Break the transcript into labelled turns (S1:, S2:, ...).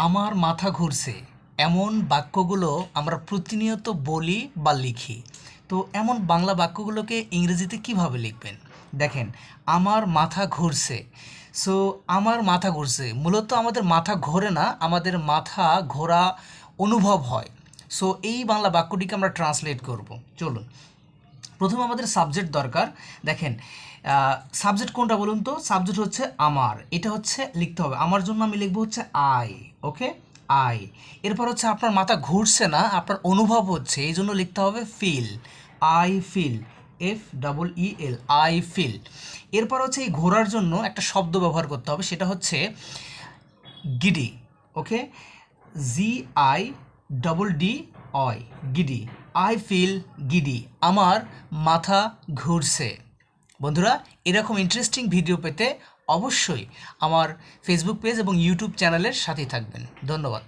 S1: আমার মাথা ঘুরছে। এমন বাক্যগুলো আমরা প্রতিনিয়ত বলি বা লিখি। তো এমন বাংলা বাক্যগুলোকে ইংরেজিতে কীভাবে লিখবেন? দেখেন, আমার মাথা ঘুরছে। সো, আমার মাথা ঘুরছে। মূলত আমাদের মাথা ঘোরে না, আমাদের মাথা ঘোরা অনুভব হয়। সো, এই বাংলা বাক্যটিকে আমরা ট্রান্সলেট করব। চলুন। প্রথমে আমাদের সাবজেক্ট দরকার। দেখেন সাবজেক্ট কোনটা বলুন তো? সাবজেক্ট হচ্ছে আমার। এটা হচ্ছে লিখতে হবে। আমার জন্য আমি লিখব হচ্ছে আই ওকে আই এরপর হচ্ছে আপনার মাথা ঘুরছে না, আপনার অনুভব হচ্ছে, এই জন্য লিখতে হবে feel I feel F double E L I feel এরপর হচ্ছে এই ঘোরার জন্য একটা শব্দ ব্যবহার করতে হবে, সেটা হচ্ছে giddy okay G I double D Y giddy I feel গিডি আমার মাথা ঘুরছে। বন্ধুরা, এরকম ইন্টারেস্টিং ভিডিও পেতে অবশ্যই আমার ফেসবুক পেজ এবং ইউটিউব চ্যানেলের সাথেই থাকবেন। ধন্যবাদ।